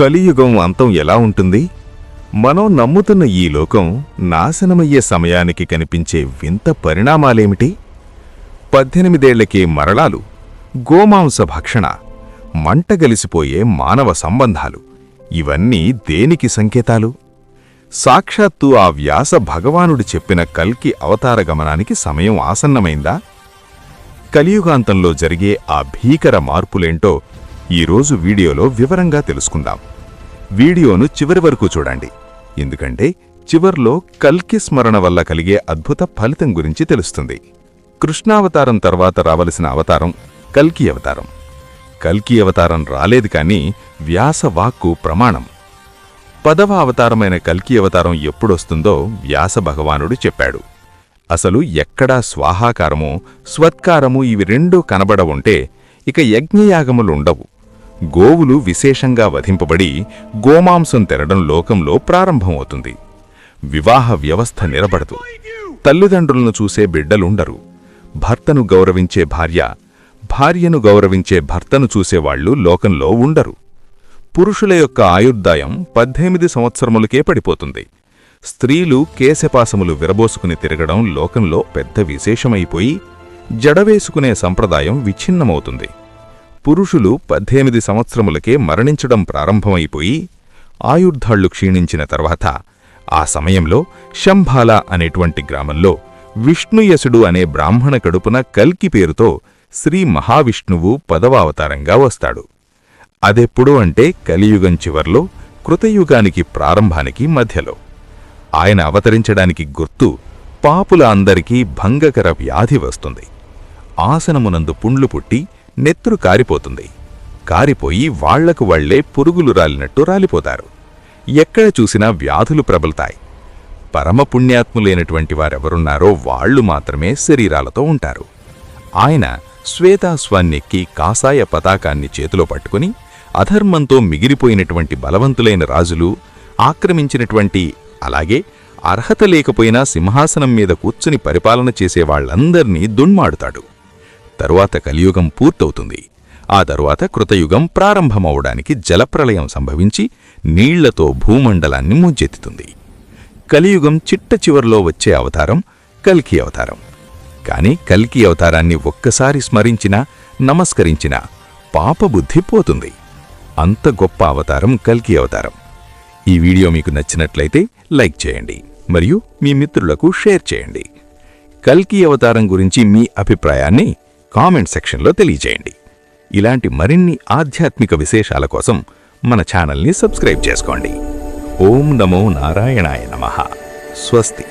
కలియుగం అంతం ఎలా ఉంటుంది? మనం నమ్ముతున్న ఈ లోకం నాశనమయ్యే సమయానికి కనిపించే వింత పరిణామాలేమిటి? పద్దెనిమిదేళ్ళకే మరళాలు గోమాంస భక్షణ మంటగలిసిపోయే మానవ సంబంధాలు ఇవన్నీ దేనికి సంకేతాలు? సాక్షాత్తు ఆ వ్యాస భగవానుడు చెప్పిన కల్కి అవతార గమనానికి సమయం ఆసన్నమైందా? కలియుగాంతంలో జరిగే ఆ భీకర మార్పులేంటో ఈరోజు వీడియోలో వివరంగా తెలుసుకుందాం. వీడియోను చివరి వరకు చూడండి. ఎందుకంటే చివర్లో కల్కి స్మరణ వల్ల కలిగే అద్భుత ఫలితం గురించి తెలుస్తుంది. కృష్ణావతారం తర్వాత రావలసిన అవతారం కల్కి అవతారం. కల్కి అవతారం రాలేదు కానీ వ్యాసవాక్కు ప్రమాణం. పదవ అవతారమైన కల్కి అవతారం ఎప్పుడొస్తుందో వ్యాస భగవానుడు చెప్పాడు. అసలు ఎక్కడా స్వాహాకారము స్వత్కారము ఇవి రెండూ కనబడవుంటే ఇక యజ్ఞయాగములుండవు. గోవులు విశేషంగా వధింపబడి గోమాంసం తెరడం లోకంలో ప్రారంభమవుతుంది. వివాహ వ్యవస్థ నిలబడదు. తల్లిదండ్రులను చూసే బిడ్డలుండరు. భర్తను గౌరవించే భార్య భార్యను గౌరవించే భర్తను చూసేవాళ్ళు లోకంలో ఉండరు. పురుషుల యొక్క ఆయుర్దాయం పద్దెనిమిది సంవత్సరములకే పడిపోతుంది. స్త్రీలు కేశపాసములు విరబోసుకుని తిరగడం లోకంలో పెద్ద విశేషమైపోయి జడవేసుకునే సంప్రదాయం విచ్ఛిన్నమవుతుంది. పురుషులు పద్దెనిమిది సంవత్సరములకే మరణించడం ప్రారంభమైపోయి ఆయుర్ధాళ్ళు క్షీణించిన తర్వాత ఆ సమయంలో శంభాల అనేటువంటి గ్రామంలో విష్ణుయసుడు అనే బ్రాహ్మణ కడుపున కల్కి పేరుతో శ్రీ మహావిష్ణువు పదవ అవతారంగా వస్తాడు. అదెప్పుడు అంటే కలియుగం చివర్లో కృతయుగానికి ప్రారంభానికి మధ్యలో. ఆయన అవతరించడానికి గుర్తు పాపుల అందరికీ భంగకర వ్యాధి వస్తుంది. ఆసనమునందు పుండ్లు పుట్టి నెత్తురు కారిపోతుంది. కారిపోయి వాళ్ళకు వాళ్ళే పురుగులు రాలినట్టు రాలిపోతారు. ఎక్కడ చూసినా వ్యాధులు ప్రబలుతాయి. పరమపుణ్యాత్ములైనటువంటి వారెవరున్నారో వాళ్ళు మాత్రమే శరీరాలతో ఉంటారు. ఆయన శ్వేతాశ్వాన్నెక్కి కాసాయ పతాకాన్ని చేతిలో పట్టుకుని అధర్మంతో మిగిలిపోయినటువంటి బలవంతులైన రాజులు ఆక్రమించినటువంటి అలాగే అర్హత లేకపోయినా సింహాసనం మీద కూర్చుని పరిపాలన చేసేవాళ్ళందర్నీ దున్మాడుతాడు. తరువాత కలియుగం పూర్తవుతుంది. ఆ తరువాత కృతయుగం ప్రారంభమవడానికి జలప్రలయం సంభవించి నీళ్ళతో భూమండలాన్ని ముంచెత్తుతుంది. కలియుగం చిట్ట చివరిలో వచ్చే అవతారం కల్కి అవతారం. కాని కల్కి అవతారాన్ని ఒక్కసారి స్మరించినా నమస్కరించినా పాపబుద్ధి పోతుంది. అంత గొప్ప అవతారం కల్కి అవతారం. ఈ వీడియో మీకు నచ్చినట్లయితే లైక్ చేయండి మరియు మీ మిత్రులకు షేర్ చేయండి. కల్కి అవతారం గురించి మీ అభిప్రాయాన్ని కామెంట్ సెక్షన్లో తెలియజేయండి. ఇలాంటి మరిన్ని ఆధ్యాత్మిక విశేషాల కోసం మన ఛానల్ని సబ్స్క్రైబ్ చేసుకోండి. ఓం నమో నారాయణాయ నమః. స్వస్తి.